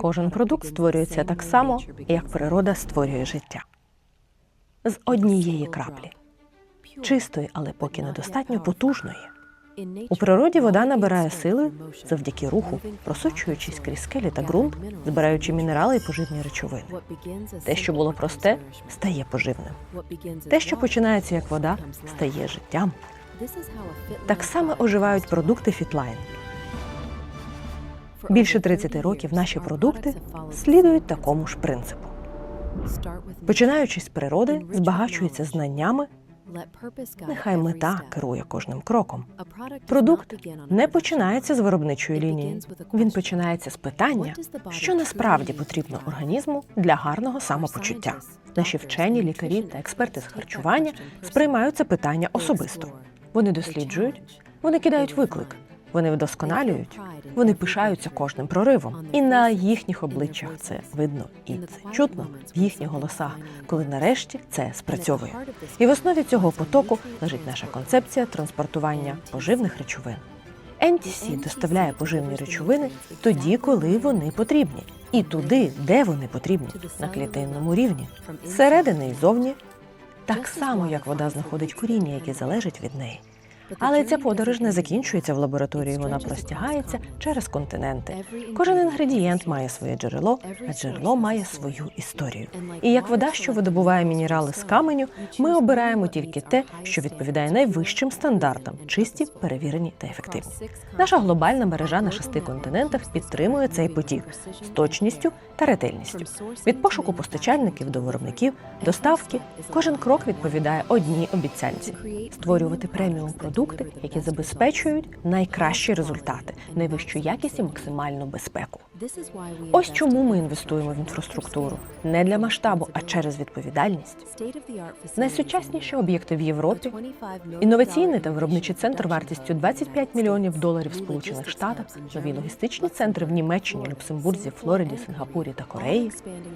Кожен продукт створюється так само, як природа створює життя. З однієї краплі, чистої, але поки недостатньо потужної. У природі вода набирає сили завдяки руху, просочуючись крізь скелі та ґрунт, збираючи мінерали і поживні речовини. Те, що було просте, стає поживним. Те, що починається як вода, стає життям. Так само оживають продукти Фітлайн. Більше 30 років наші продукти слідують такому ж принципу. Починаючи з природи, збагачуються знаннями, нехай мета керує кожним кроком. Продукт не починається з виробничої лінії. Він починається з питання, що насправді потрібно організму для гарного самопочуття. Наші вчені, лікарі та експерти з харчування сприймають це питання особисто. Вони досліджують, вони кидають виклик, вони вдосконалюють, вони пишаються кожним проривом. І на їхніх обличчях це видно і це чутно в їхніх голосах, коли нарешті це спрацьовує. І в основі цього потоку лежить наша концепція транспортування поживних речовин. NTC доставляє поживні речовини тоді, коли вони потрібні, і туди, де вони потрібні, на клітинному рівні, зсередини і зовні, так само як вода знаходить коріння, яке залежить від неї. Але ця подорож не закінчується в лабораторії. Вона простягається через континенти. Кожен інгредієнт має своє джерело, а джерело має свою історію. І як вода, що видобуває мінерали з каменю, ми обираємо тільки те, що відповідає найвищим стандартам, чисті, перевірені та ефективні. Наша глобальна мережа на шести континентах підтримує цей потік з точністю та ретельністю. Від пошуку постачальників до виробників, доставки, кожен крок відповідає одній обіцянці створювати преміум продукти, які забезпечують найкращі результати, найвищу якість і максимальну безпеку. Ось чому ми інвестуємо в інфраструктуру не для масштабу, а через відповідальність. Найсучасніші об'єкти в Європі, інноваційний та виробничий центр вартістю 25 мільйонів доларів в Сполучених Штатах, нові логістичні центри в Німеччині, Люксембурзі, Флориді, Сингапурі та Кореї.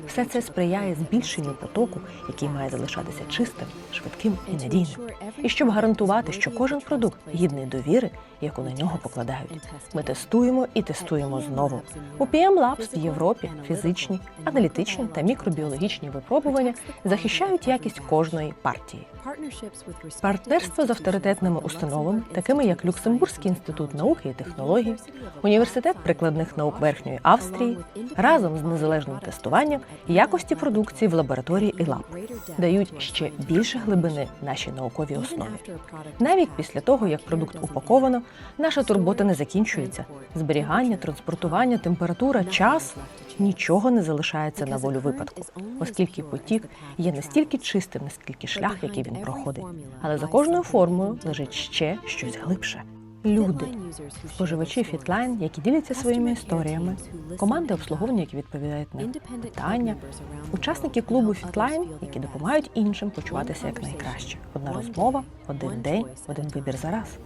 Все це сприяє збільшенню потоку, який має залишатися чистим, швидким і надійним. І щоб гарантувати, що кожен продукт гідний довіри, яку на нього покладають. Ми тестуємо і тестуємо знову. У PM Labs в Європі фізичні, аналітичні та мікробіологічні випробування захищають якість кожної партії. Партнерство з авторитетними установами, такими як Люксембурзький інститут науки і технологій, університет прикладних наук Верхньої Австрії, разом з незалежним тестуванням якості продукції в лабораторії і лаб, дають ще більше глибини нашій науковій основі. Навіть після того, як продукт упаковано, наша турбота не закінчується. Зберігання, транспортування, температура, час нічого не залишається на волю випадку, оскільки потік є настільки чистим, наскільки шлях, який він проходить. Але за кожною формою лежить ще щось глибше. Люди, споживачі Фітлайн, які діляться своїми історіями, команди обслуговування, які відповідають на питання, учасники клубу Фітлайн, які допомагають іншим почуватися як найкраще. Одна розмова, один день, один вибір за раз.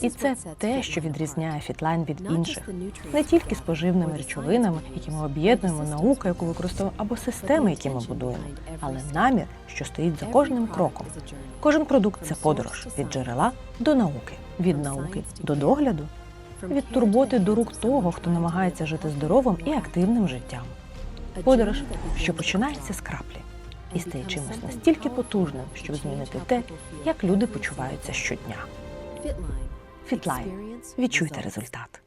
І це те, що відрізняє Фітлайн від інших, не тільки з поживними речовинами, які ми об'єднуємо, наука, яку використовуємо, або системи, які ми будуємо, але намір, що стоїть за кожним кроком. Кожен продукт це подорож від джерела до науки, від науки до догляду, від турботи до рук того, хто намагається жити здоровим і активним життям. Подорож, що починається з краплі. І стає чимось настільки потужним, щоб змінити те, як люди почуваються щодня. Фітлайн. Відчуйте результат.